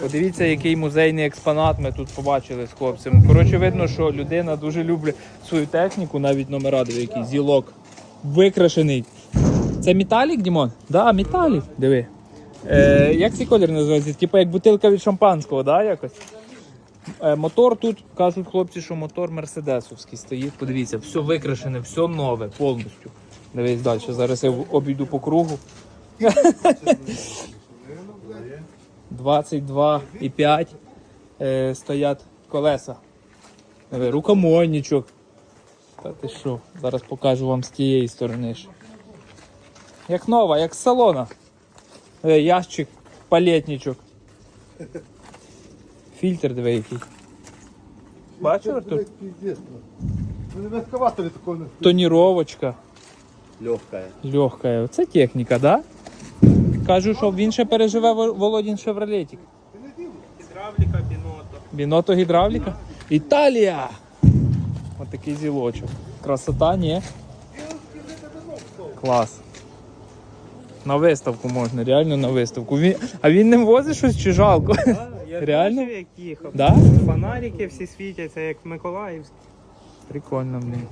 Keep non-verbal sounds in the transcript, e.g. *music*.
Подивіться, який музейний експонат ми тут побачили з хлопцем. Коротше, видно, що людина дуже любить свою техніку, навіть номера, диви, який зілок. Викрашений. Це металік, Дімон? Да, металік. Диви. Е, як цей колір називається? Типа як бутилка від шампанського, да, якось? Е, мотор тут, кажуть хлопці, що мотор мерседесовський стоїть. Подивіться, все викрашене, все нове, повністю. Дивись далі. Зараз я обійду по кругу. *laughs* 22,5 е, стоять колеса. Рукомойничок. Та ти що? Зараз покажу вам з тієї сторони. Як нова, як з салона. Е, ящик, палетничок. Фільтр диви який. Бачив, Артур? Ну, на. Тоніровочка Легкая. легка. Це техніка, да? Кажу, що він ще переживе Володін Шевролетик. Гидравлика, биното. Біното гідравліка. Італія! Ось такий зілочок. Красота, ні? Клас. На виставку можна, реально на виставку. Він... А він не возить щось чи жалко? Я *laughs* Реально? бачив, як їхав. Да? Фонарики всі світяться, як Миколаївські. Прикольно, блін.